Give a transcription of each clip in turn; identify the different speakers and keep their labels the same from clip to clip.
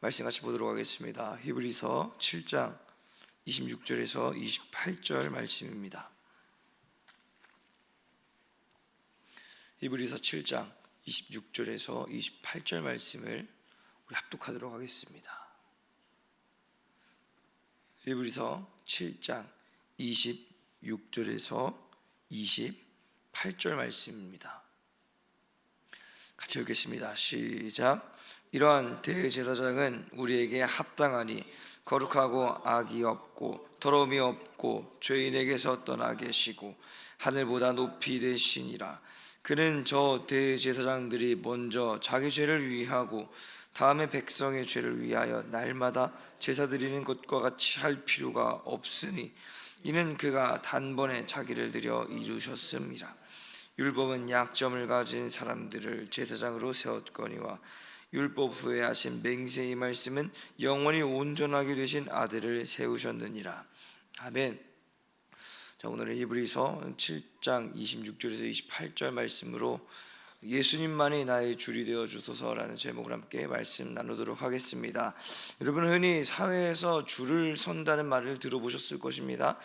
Speaker 1: 말씀 같이 보도록 하겠습니다. 히브리서 7장 26절에서 28절 말씀입니다. 히브리서 7장 26절에서 28절 말씀을 우리 합독하도록 하겠습니다. 히브리서 7장 26절에서 28절 말씀입니다. 같이 읽겠습니다. 시작. 이러한 대제사장은 우리에게 합당하니 거룩하고 악이 없고 더러움이 없고 죄인에게서 떠나 계시고 하늘보다 높이 되시니라. 그는 저 대제사장들이 먼저 자기 죄를 위하고 다음에 백성의 죄를 위하여 날마다 제사 드리는 것과 같이 할 필요가 없으니 이는 그가 단번에 자기를 드려 이루셨습니다. 율법은 약점을 가진 사람들을 제사장으로 세웠거니와 율법 후에 하신 맹세의 말씀은 영원히 온전하게 되신 아들을 세우셨느니라. 아멘. 자, 오늘은 히브리서 7장 26절에서 28절 말씀으로 예수님만이 나의 줄이 되어 주소서라는 제목을 함께 말씀 나누도록 하겠습니다. 여러분 흔히 사회에서 줄을 선다는 말을 들어보셨을 것입니다.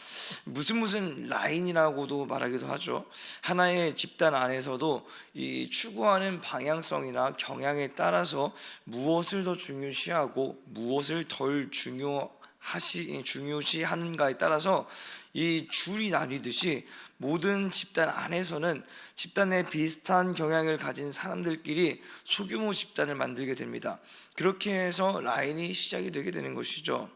Speaker 1: 무슨 무슨 라인이라고도 말하기도 하죠. 하나의 집단 안에서도 이 추구하는 방향성이나 경향에 따라서 무엇을 더 중요시하고 무엇을 덜 중요 하시 중요시하는가에 따라서 이 줄이 나뉘듯이 모든 집단 안에서는 집단 내 비슷한 경향을 가진 사람들끼리 소규모 집단을 만들게 됩니다. 그렇게 해서 라인이 시작이 되게 되는 것이죠.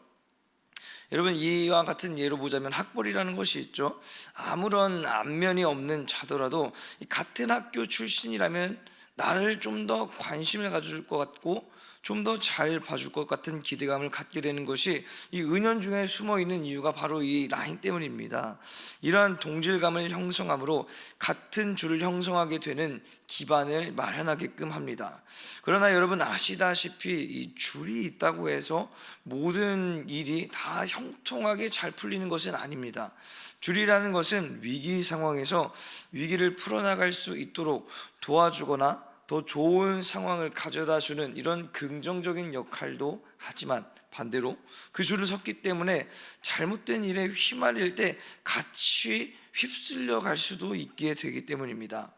Speaker 1: 여러분 이와 같은 예로 보자면 학벌이라는 것이 있죠. 아무런 안면이 없는 자더라도 같은 학교 출신이라면 나를 좀 더 관심을 가져줄 것 같고 좀 더 잘 봐줄 것 같은 기대감을 갖게 되는 것이 이 은연 중에 숨어 있는 이유가 바로 이 라인 때문입니다. 이러한 동질감을 형성함으로 같은 줄을 형성하게 되는 기반을 마련하게끔 합니다. 그러나 여러분 아시다시피 이 줄이 있다고 해서 모든 일이 다 형통하게 잘 풀리는 것은 아닙니다. 줄이라는 것은 위기 상황에서 위기를 풀어나갈 수 있도록 도와주거나 더 좋은 상황을 가져다 주는 이런 긍정적인 역할도 하지만 반대로 그 줄을 섰기 때문에 잘못된 일에 휘말릴 때 같이 휩쓸려 갈 수도 있게 되기 때문입니다.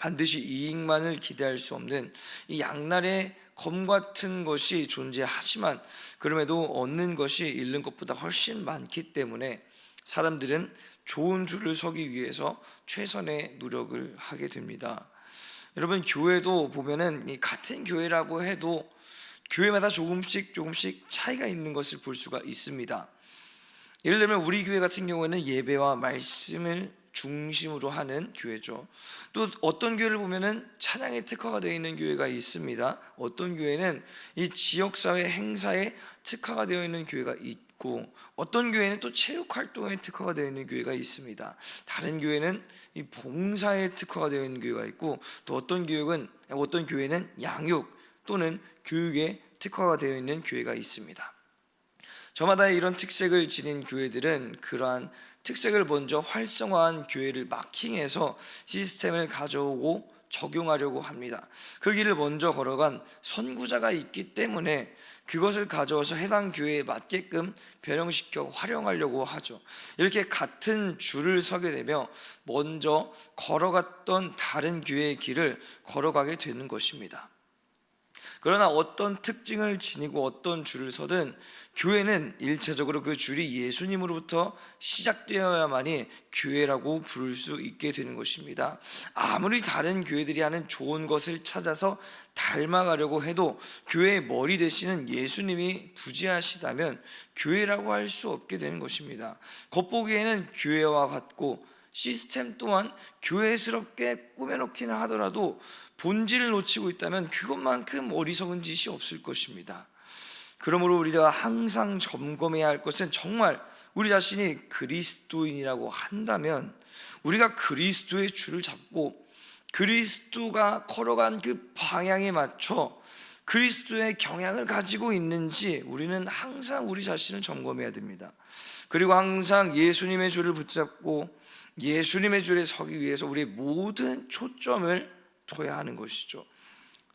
Speaker 1: 반드시 이익만을 기대할 수 없는 이 양날의 검 같은 것이 존재하지만 그럼에도 얻는 것이 잃는 것보다 훨씬 많기 때문에 사람들은 좋은 줄을 서기 위해서 최선의 노력을 하게 됩니다. 여러분 교회도 보면은 이 같은 교회라고 해도 교회마다 조금씩 조금씩 차이가 있는 것을 볼 수가 있습니다. 예를 들면 우리 교회 같은 경우에는 예배와 말씀을 중심으로 하는 교회죠. 또 어떤 교회를 보면은 찬양에 특화가 되어 있는 교회가 있습니다. 어떤 교회는 이 지역 사회 행사에 특화가 되어 있는 교회가 있고 어떤 교회는 또 체육 활동에 특화가 되어 있는 교회가 있습니다. 다른 교회는 이 봉사에 특화가 되어 있는 교회가 있고 또 어떤 교육은 어떤 교회는 양육 또는 교육에 특화가 되어 있는 교회가 있습니다. 저마다 이런 특색을 지닌 교회들은 그러한 특색을 먼저 활성화한 교회를 마킹해서 시스템을 가져오고 적용하려고 합니다. 그 길을 먼저 걸어간 선구자가 있기 때문에 그것을 가져와서 해당 교회에 맞게끔 변형시켜 활용하려고 하죠. 이렇게 같은 줄을 서게 되며 먼저 걸어갔던 다른 교회의 길을 걸어가게 되는 것입니다. 그러나 어떤 특징을 지니고 어떤 줄을 서든 교회는 일차적으로 그 줄이 예수님으로부터 시작되어야만이 교회라고 부를 수 있게 되는 것입니다. 아무리 다른 교회들이 하는 좋은 것을 찾아서 닮아가려고 해도 교회의 머리 대신은 예수님이 부지하시다면 교회라고 할 수 없게 되는 것입니다. 겉보기에는 교회와 같고 시스템 또한 교회스럽게 꾸며놓기는 하더라도 본질을 놓치고 있다면 그것만큼 어리석은 짓이 없을 것입니다. 그러므로 우리가 항상 점검해야 할 것은 정말 우리 자신이 그리스도인이라고 한다면 우리가 그리스도의 줄을 잡고 그리스도가 걸어간 그 방향에 맞춰 그리스도의 경향을 가지고 있는지 우리는 항상 우리 자신을 점검해야 됩니다. 그리고 항상 예수님의 줄을 붙잡고 예수님의 줄에 서기 위해서 우리의 모든 초점을 둬야 하는 것이죠.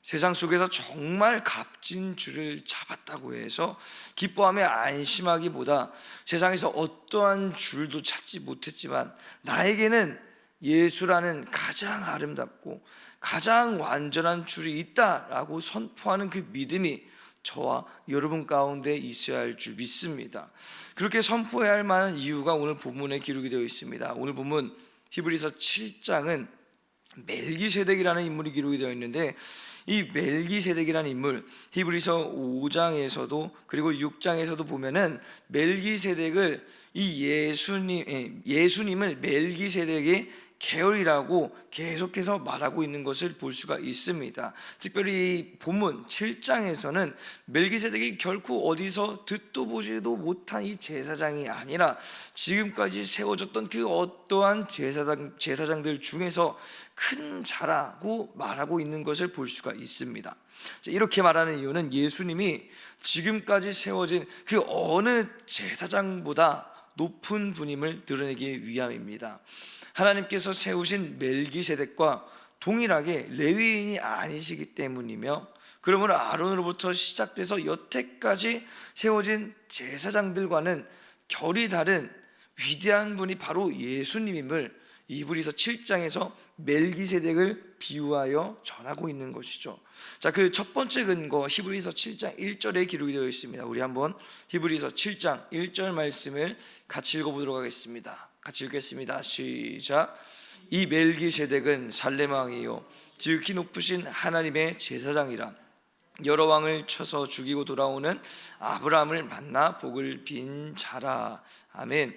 Speaker 1: 세상 속에서 정말 값진 줄을 잡았다고 해서 기뻐하며 안심하기보다 세상에서 어떠한 줄도 찾지 못했지만 나에게는 예수라는 가장 아름답고 가장 완전한 줄이 있다라고 선포하는 그 믿음이 저와 여러분 가운데 있어야 할 줄 믿습니다. 그렇게 선포해야 할 만한 이유가 오늘 본문에 기록이 되어 있습니다. 오늘 본문 히브리서 7장은 멜기세덱이라는 인물이 기록이 되어 있는데 이 멜기세덱이라는 인물 히브리서 5장에서도 그리고 6장에서도 보면은 멜기세덱을 이 예수님 예, 예수님을 멜기세덱의 계열이라고 계속해서 말하고 있는 것을 볼 수가 있습니다. 특별히 이 본문 7장에서는 멜기세덱이 결코 어디서 듣도 보지도 못한 이 제사장이 아니라 지금까지 세워졌던 그 어떠한 제사장 제사장들 중에서 큰 자라고 말하고 있는 것을 볼 수가 있습니다. 이렇게 말하는 이유는 예수님이 지금까지 세워진 그 어느 제사장보다 높은 분임을 드러내기 위함입니다. 하나님께서 세우신 멜기세덱과 동일하게 레위인이 아니시기 때문이며 그러므로 아론으로부터 시작돼서 여태까지 세워진 제사장들과는 결이 다른 위대한 분이 바로 예수님임을 이브리서 7장에서 멜기세덱을 비유하여 전하고 있는 것이죠. 자, 그 첫 번째 근거 히브리서 7장 1절에 기록이 되어 있습니다. 우리 한번 히브리서 7장 1절 말씀을 같이 읽어 보도록 하겠습니다. 같이 읽겠습니다. 시작. 이 멜기세덱은 살렘 왕이요 지극히 높으신 하나님의 제사장이라 여러 왕을 쳐서 죽이고 돌아오는 아브라함을 만나 복을 빈 자라. 아멘.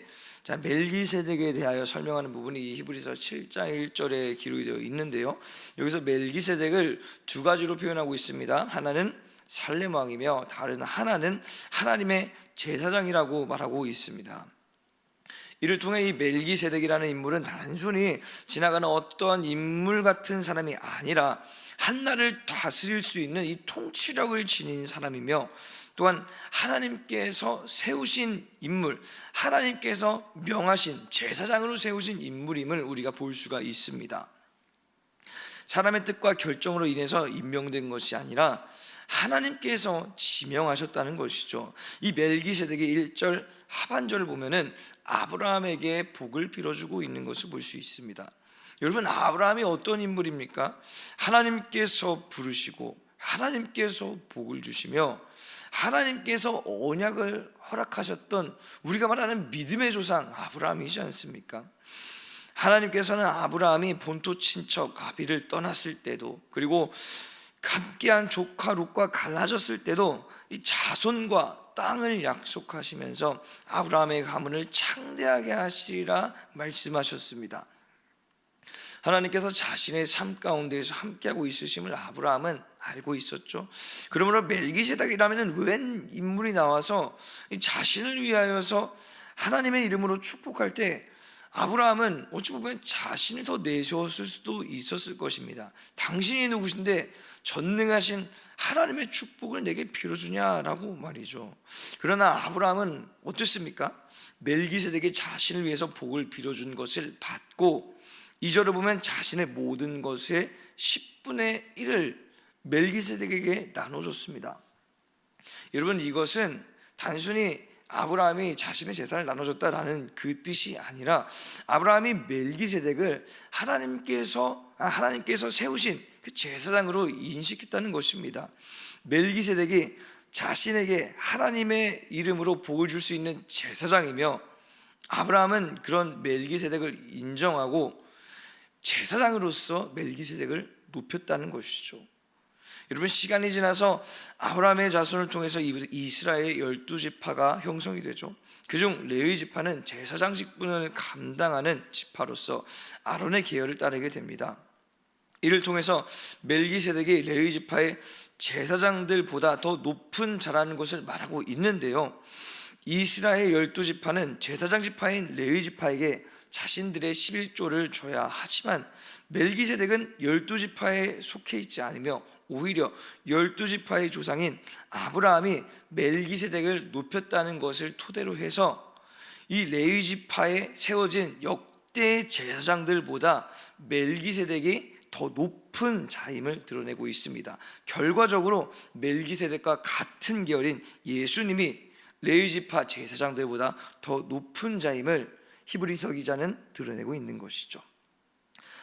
Speaker 1: 자, 멜기세덱에 대하여 설명하는 부분이 이 히브리서 7장 1절에 기록이 되어 있는데요. 여기서 멜기세덱을 두 가지로 표현하고 있습니다. 하나는 살렘 왕이며 다른 하나는 하나님의 제사장이라고 말하고 있습니다. 이를 통해 이 멜기세덱이라는 인물은 단순히 지나가는 어떠한 인물 같은 사람이 아니라 한나를 다스릴 수 있는 이 통치력을 지닌 사람이며 또한 하나님께서 세우신 인물, 하나님께서 명하신 제사장으로 세우신 인물임을 우리가 볼 수가 있습니다. 사람의 뜻과 결정으로 인해서 임명된 것이 아니라 하나님께서 지명하셨다는 것이죠. 이 멜기세덱의 1절 하반절을 보면은 아브라함에게 복을 빌어주고 있는 것을 볼 수 있습니다. 여러분 아브라함이 어떤 인물입니까? 하나님께서 부르시고 하나님께서 복을 주시며 하나님께서 언약을 허락하셨던 우리가 말하는 믿음의 조상 아브라함이지 않습니까? 하나님께서는 아브라함이 본토 친척 아비를 떠났을 때도 그리고 함께한 조카 롯과 갈라졌을 때도 이 자손과 땅을 약속하시면서 아브라함의 가문을 창대하게 하시리라 말씀하셨습니다. 하나님께서 자신의 삶 가운데에서 함께하고 있으심을 아브라함은 알고 있었죠. 그러므로 멜기세덱이라면 웬 인물이 나와서 자신을 위하여서 하나님의 이름으로 축복할 때 아브라함은 어찌 보면 자신을 더 내세웠을 수도 있었을 것입니다. 당신이 누구신데 전능하신 하나님의 축복을 내게 빌어주냐라고 말이죠. 그러나 아브라함은 어땠습니까? 멜기세덱이 자신을 위해서 복을 빌어준 것을 받고 이절을 보면 자신의 모든 것의 10분의 1을 멜기세덱에게 나눠줬습니다. 여러분 이것은 단순히 아브라함이 자신의 재산을 나눠줬다라는 그 뜻이 아니라 아브라함이 멜기세덱을 하나님께서 아, 하나님께서 세우신 그 제사장으로 인식했다는 것입니다. 멜기세덱이 자신에게 하나님의 이름으로 복을 줄 수 있는 제사장이며 아브라함은 그런 멜기세덱을 인정하고 제사장으로서 멜기세덱을 높였다는 것이죠. 여러분 시간이 지나서 아브라함의 자손을 통해서 이스라엘 열두 지파가 형성이 되죠. 그중 레위 지파는 제사장 직분을 감당하는 지파로서 아론의 계열을 따르게 됩니다. 이를 통해서 멜기세덱이 레위 지파의 제사장들보다 더 높은 자라는 것을 말하고 있는데요. 이스라엘 열두 지파는 제사장 지파인 레위 지파에게 자신들의 11조를 줘야 하지만 멜기세덱은 열두 지파에 속해 있지 않으며 오히려 열두 지파의 조상인 아브라함이 멜기세덱을 높였다는 것을 토대로 해서 이 레위 지파에 세워진 역대 제사장들보다 멜기세덱이 더 높은 자임을 드러내고 있습니다. 결과적으로 멜기세덱과 같은 계열인 예수님이 레위지파 제사장들보다 더 높은 자임을 히브리서 기자는 드러내고 있는 것이죠.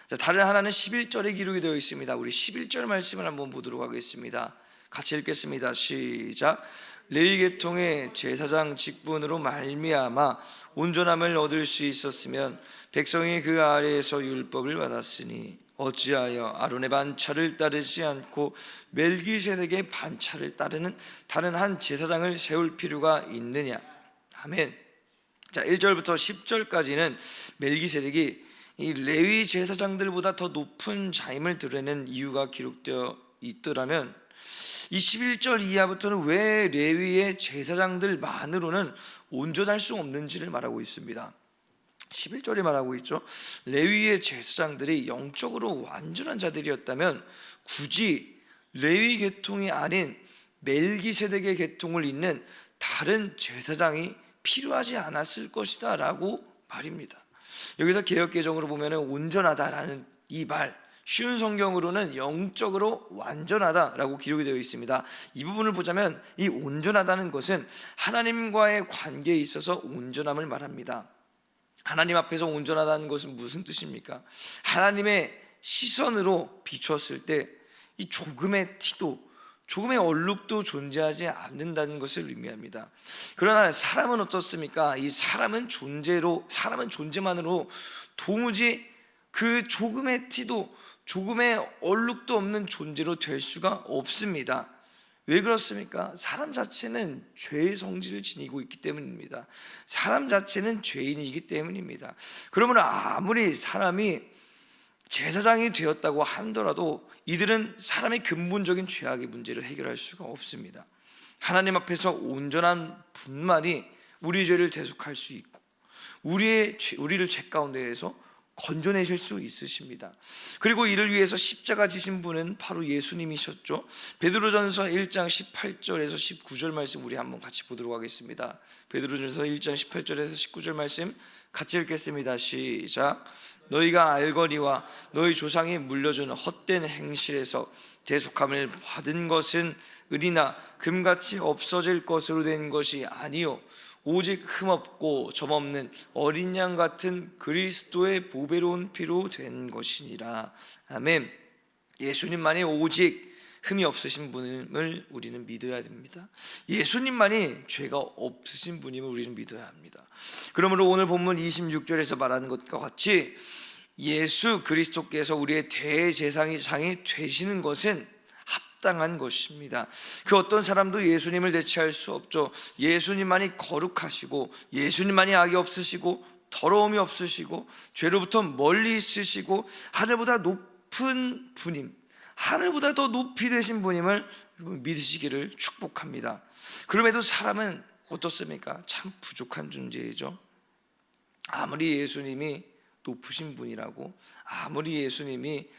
Speaker 1: 자, 다른 하나는 11절에 기록이 되어 있습니다. 우리 11절 말씀을 한번 보도록 하겠습니다. 같이 읽겠습니다. 시작. 레위 계통의 제사장 직분으로 말미암아 온전함을 얻을 수 있었으면 백성이 그 아래에서 율법을 받았으니 어찌하여 아론의 반차를 따르지 않고 멜기세덱의 반차를 따르는 다른 한 제사장을 세울 필요가 있느냐? 아멘. 자, 1절부터 10절까지는 멜기세덱이 이 레위 제사장들보다 더 높은 자임을 드러내는 이유가 기록되어 있더라면 이 11절 이하부터는 왜 레위의 제사장들만으로는 온전할 수 없는지를 말하고 있습니다. 11절에 말하고 있죠. 레위의 제사장들이 영적으로 완전한 자들이었다면 굳이 레위 계통이 아닌 멜기세덱의 계통을 잇는 다른 제사장이 필요하지 않았을 것이다 라고 말입니다. 여기서 개혁 개정으로 보면은 온전하다라는 이 말 쉬운 성경으로는 영적으로 완전하다라고 기록이 되어 있습니다. 이 부분을 보자면 이 온전하다는 것은 하나님과의 관계에 있어서 온전함을 말합니다. 하나님 앞에서 온전하다는 것은 무슨 뜻입니까? 하나님의 시선으로 비추었을 때 이 조금의 티도 조금의 얼룩도 존재하지 않는다는 것을 의미합니다. 그러나 사람은 어떻습니까? 이 사람은 존재로 사람은 존재만으로 도무지 그 조금의 티도 조금의 얼룩도 없는 존재로 될 수가 없습니다. 왜 그렇습니까? 사람 자체는 죄의 성질을 지니고 있기 때문입니다. 사람 자체는 죄인이기 때문입니다. 그러면 아무리 사람이 제사장이 되었다고 하더라도 이들은 사람의 근본적인 죄악의 문제를 해결할 수가 없습니다. 하나님 앞에서 온전한 분만이 우리 죄를 대속할 수 있고 우리의 죄, 우리를 죄 가운데에서 건져내실 수 있으십니다. 그리고 이를 위해서 십자가 지신 분은 바로 예수님이셨죠. 베드로전서 1장 18절에서 19절 말씀 우리 한번 같이 보도록 하겠습니다. 베드로전서 1장 18절에서 19절 말씀 같이 읽겠습니다. 시작. 너희가 알거니와 너희 조상이 물려준 헛된 행실에서 대속함을 받은 것은 을이나 금같이 없어질 것으로 된 것이 아니요. 오직 흠없고 점없는 어린 양 같은 그리스도의 보배로운 피로 된 것이니라. 아멘. 예수님만이 오직 흠이 없으신 분을 우리는 믿어야 됩니다. 예수님만이 죄가 없으신 분임을 우리는 믿어야 합니다. 그러므로 오늘 본문 26절에서 말하는 것과 같이 예수 그리스도께서 우리의 대제사장이 되시는 것은 합당한 것입니다. 그 어떤 사람도 예수님을 대체할 수 없죠. 예수님만이 거룩하시고 예수님만이 악이 없으시고 더러움이 없으시고 죄로부터 멀리 있으시고 하늘보다 높은 분임 하늘보다 더 높이 되신 분임을 여러분 믿으시기를 축복합니다. 그럼에도 사람은 어떻습니까? 참 부족한 존재이죠. 아무리 예수님이 높으신 분이라고 아무리 예수님이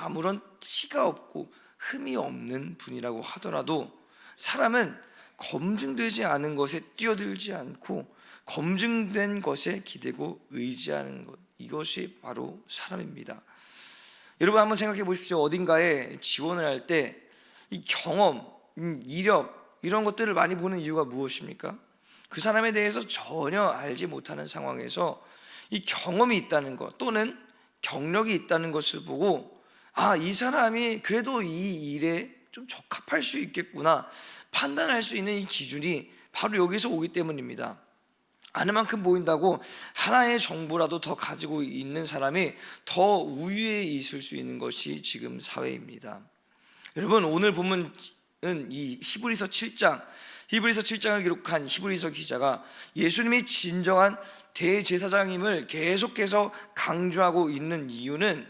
Speaker 1: 아무런 티가 없고 흠이 없는 분이라고 하더라도 사람은 검증되지 않은 것에 뛰어들지 않고 검증된 것에 기대고 의지하는 것 이것이 바로 사람입니다. 여러분 한번 생각해 보십시오. 어딘가에 지원을 할 때 이 경험, 음, 이력 이런 것들을 많이 보는 이유가 무엇입니까? 그 사람에 대해서 전혀 알지 못하는 상황에서 이 경험이 있다는 것 또는 경력이 있다는 것을 보고 아, 이 사람이 그래도 이 일에 좀 적합할 수 있겠구나 판단할 수 있는 이 기준이 바로 여기서 오기 때문입니다. 아는 만큼 보인다고 하나의 정보라도 더 가지고 있는 사람이 더 우위에 있을 수 있는 것이 지금 사회입니다. 여러분 오늘 본문은 이 히브리서 7장 히브리서 7장을 기록한 히브리서 기자가 예수님이 진정한 대제사장임을 계속해서 강조하고 있는 이유는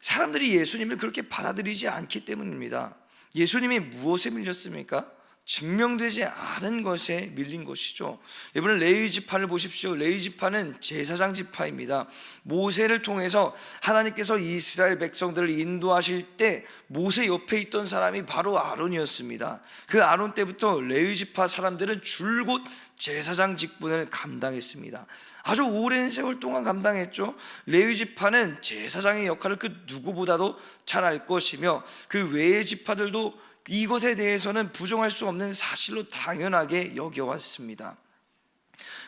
Speaker 1: 사람들이 예수님을 그렇게 받아들이지 않기 때문입니다. 예수님이 무엇에 밀렸습니까? 증명되지 않은 것에 밀린 것이죠. 이번에 레위 지파를 보십시오. 레위 지파는 제사장 지파입니다. 모세를 통해서 하나님께서 이스라엘 백성들을 인도하실 때 모세 옆에 있던 사람이 바로 아론이었습니다. 그 아론 때부터 레위 지파 사람들은 줄곧 제사장 직분을 감당했습니다. 아주 오랜 세월 동안 감당했죠. 레위 지파는 제사장의 역할을 그 누구보다도 잘 알 것이며 그 외의 지파들도 이것에 대해서는 부정할 수 없는 사실로 당연하게 여겨왔습니다.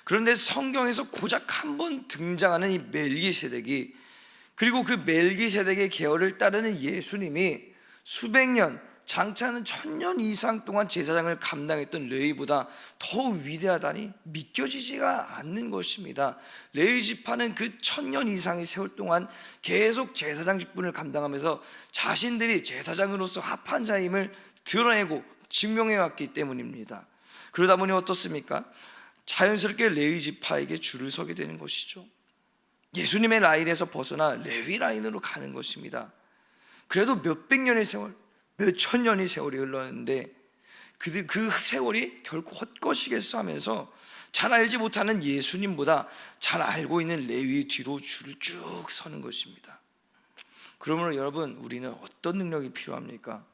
Speaker 1: 그런데 성경에서 고작 한 번 등장하는 이 멜기세덱이 그리고 그 멜기세덱의 계열을 따르는 예수님이 수백 년 장차는 천년 이상 동안 제사장을 감당했던 레위보다 더 위대하다니 믿겨지지가 않는 것입니다. 레위 지파는 그 천년 이상의 세월 동안 계속 제사장 직분을 감당하면서 자신들이 제사장으로서 합한 자임을 드러내고 증명해 왔기 때문입니다. 그러다 보니 어떻습니까? 자연스럽게 레위 지파에게 줄을 서게 되는 것이죠. 예수님의 라인에서 벗어나 레위 라인으로 가는 것입니다. 그래도 몇백 년의 세월, 몇천 년의 세월이 흘렀는데 그, 그 세월이 결코 헛것이겠어 하면서 잘 알지 못하는 예수님보다 잘 알고 있는 레위 뒤로 줄을 쭉 서는 것입니다. 그러므로 여러분 우리는 어떤 능력이 필요합니까?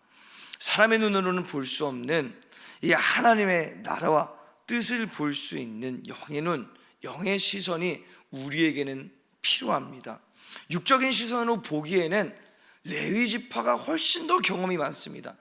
Speaker 1: 사람의 눈으로는 볼 수 없는 이 하나님의 나라와 뜻을 볼 수 있는 영의 눈, 영의 시선이 우리에게는 필요합니다. 육적인 시선으로 보기에는 레위 지파가 훨씬 더 경험이 많습니다.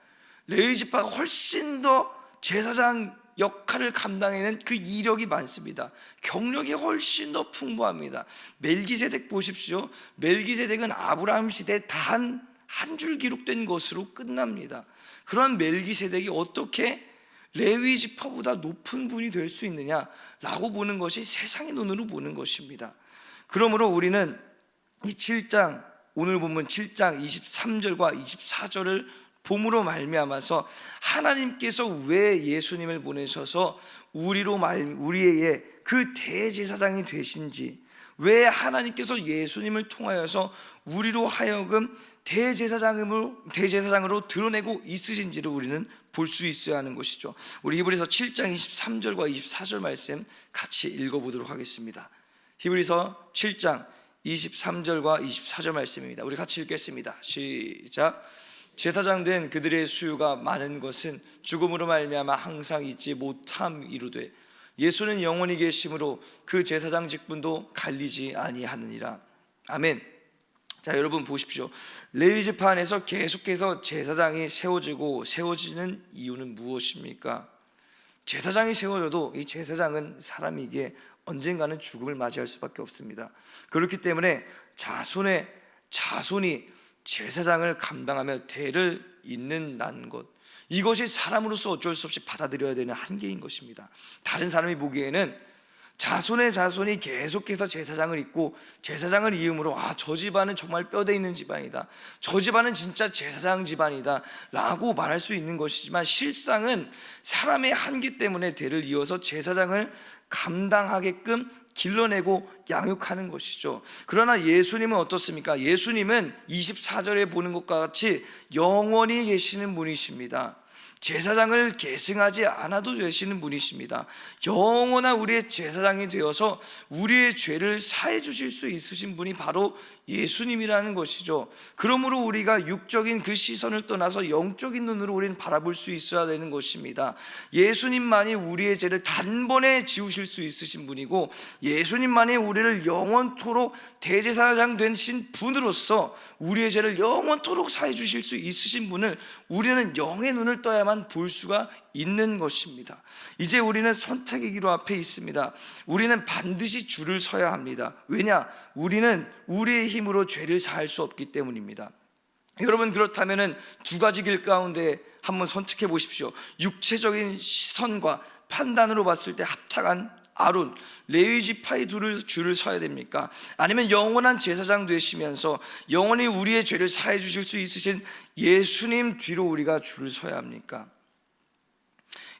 Speaker 1: 레위 지파가 훨씬 더 제사장 역할을 감당해낸 그 이력이 많습니다. 경력이 훨씬 더 풍부합니다. 멜기세덱 보십시오. 멜기세덱은 아브라함 시대 단 한 줄 기록된 것으로 끝납니다. 그런 멜기세덱이 어떻게 레위 지파보다 높은 분이 될 수 있느냐라고 보는 것이 세상의 눈으로 보는 것입니다. 그러므로 우리는 이 7장 오늘 보면 7장 23절과 24절을 봄으로 말미암아서 하나님께서 왜 예수님을 보내셔서 우리로 말 우리의 그 대제사장이 되신지 왜 하나님께서 예수님을 통하여서 우리로 하여금 대제사장으로 대제사장으로 드러내고 있으신지를 우리는 볼 수 있어야 하는 것이죠. 우리 히브리서 7장 23절과 24절 말씀 같이 읽어 보도록 하겠습니다. 히브리서 7장 23절과 24절 말씀입니다. 우리 같이 읽겠습니다. 시작. 제사장 된 그들의 수요가 많은 것은 죽음으로 말미암아 항상 잊지 못함이로되 예수는 영원히 계심으로 그 제사장 직분도 갈리지 아니하느니라. 아멘. 자, 여러분 보십시오. 레위 지파 안에서 계속해서 제사장이 세워지고 세워지는 이유는 무엇입니까? 제사장이 세워져도 이 제사장은 사람이기에 언젠가는 죽음을 맞이할 수밖에 없습니다. 그렇기 때문에 자손의 자손이 제사장을 감당하며 대를 잇는다는 것 이것이 사람으로서 어쩔 수 없이 받아들여야 되는 한계인 것입니다. 다른 사람이 보기에는 자손의 자손이 계속해서 제사장을 잇고 제사장을 이음으로 아 저 집안은 정말 뼈대 있는 집안이다. 저 집안은 진짜 제사장 집안이다. 라고 말할 수 있는 것이지만 실상은 사람의 한계 때문에 대를 이어서 제사장을 감당하게끔 길러내고 양육하는 것이죠. 그러나 예수님은 어떻습니까? 예수님은 24절에 보는 것과 같이 영원히 계시는 분이십니다. 제사장을 계승하지 않아도 되시는 분이십니다. 영원한 우리의 제사장이 되어서 우리의 죄를 사해 주실 수 있으신 분이 바로 예수님이라는 것이죠. 그러므로 우리가 육적인 그 시선을 떠나서 영적인 눈으로 우리는 바라볼 수 있어야 되는 것입니다. 예수님만이 우리의 죄를 단번에 지우실 수 있으신 분이고 예수님만이 우리를 영원토록 대제사장 되신 분으로서 우리의 죄를 영원토록 사해 주실 수 있으신 분을 우리는 영의 눈을 떠야만 볼 수가 있는 것입니다. 이제 우리는 선택의 기로 앞에 있습니다. 우리는 반드시 줄을 서야 합니다. 왜냐? 우리는 우리의 힘으로 죄를 사할 수 없기 때문입니다. 여러분 그렇다면은 두 가지 길 가운데 한번 선택해 보십시오. 육체적인 시선과 판단으로 봤을 때 합당한 아론, 레위 지파의 둘을 줄을 서야 됩니까? 아니면 영원한 제사장 되시면서 영원히 우리의 죄를 사해 주실 수 있으신 예수님 뒤로 우리가 줄을 서야 합니까?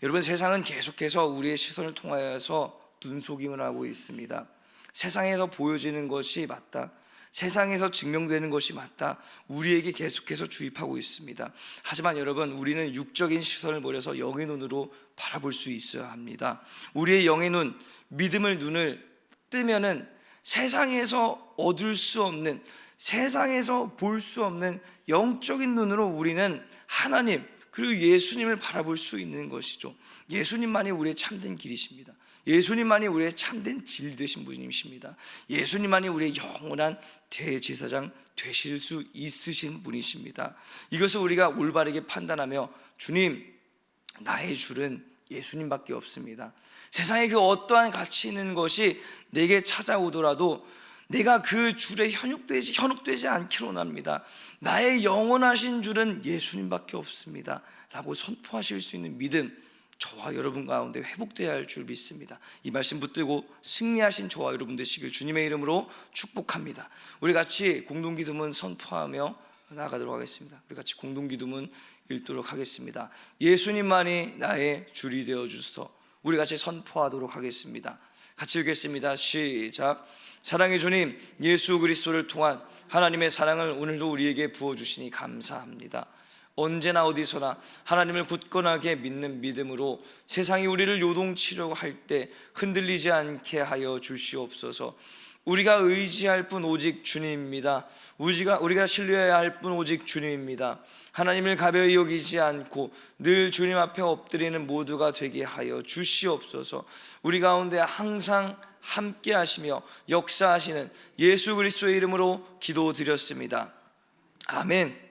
Speaker 1: 여러분 세상은 계속해서 우리의 시선을 통하여서 눈속임을 하고 있습니다. 세상에서 보여지는 것이 맞다. 세상에서 증명되는 것이 맞다. 우리에게 계속해서 주입하고 있습니다. 하지만 여러분, 우리는 육적인 시선을 버려서 영의 눈으로 바라볼 수 있어야 합니다. 우리의 영의 눈, 믿음을 눈을 뜨면은 세상에서 얻을 수 없는 세상에서 볼 수 없는 영적인 눈으로 우리는 하나님 그리고 예수님을 바라볼 수 있는 것이죠. 예수님만이 우리의 참된 길이십니다. 예수님만이 우리의 참된 질 되신 분이십니다. 예수님만이 우리의 영원한 대제사장 되실 수 있으신 분이십니다. 이것을 우리가 올바르게 판단하며 주님 나의 줄은 예수님밖에 없습니다. 세상에 그 어떠한 가치 있는 것이 내게 찾아오더라도 내가 그 줄에 현혹되지 현혹되지 않기로 합니다. 나의 영원하신 줄은 예수님밖에 없습니다. 라고 선포하실 수 있는 믿음 저와 여러분 가운데 회복되어야 할 줄 믿습니다. 이 말씀 붙들고 승리하신 저와 여러분 되시길 주님의 이름으로 축복합니다. 우리 같이 공동 기도문 선포하며 나아가도록 하겠습니다. 우리 같이 공동 기도문 읽도록 하겠습니다. 예수님만이 나의 줄이 되어 주소. 우리 같이 선포하도록 하겠습니다. 같이 읽겠습니다. 시작. 사랑의 주님 예수 그리스도를 통한 하나님의 사랑을 오늘도 우리에게 부어 주시니 감사합니다. 언제나 어디서나 하나님을 굳건하게 믿는 믿음으로 세상이 우리를 요동치려고 할 때 흔들리지 않게 하여 주시옵소서. 우리가 의지할 분 오직 주님입니다. 우리가 신뢰해야 할분 오직 주님입니다. 하나님을 가벼이 여기지 않고 늘 주님 앞에 엎드리는 모두가 되게 하여 주시옵소서. 우리 가운데 항상 함께 하시며 역사하시는 예수 그리스도의 이름으로 기도드렸습니다. 아멘.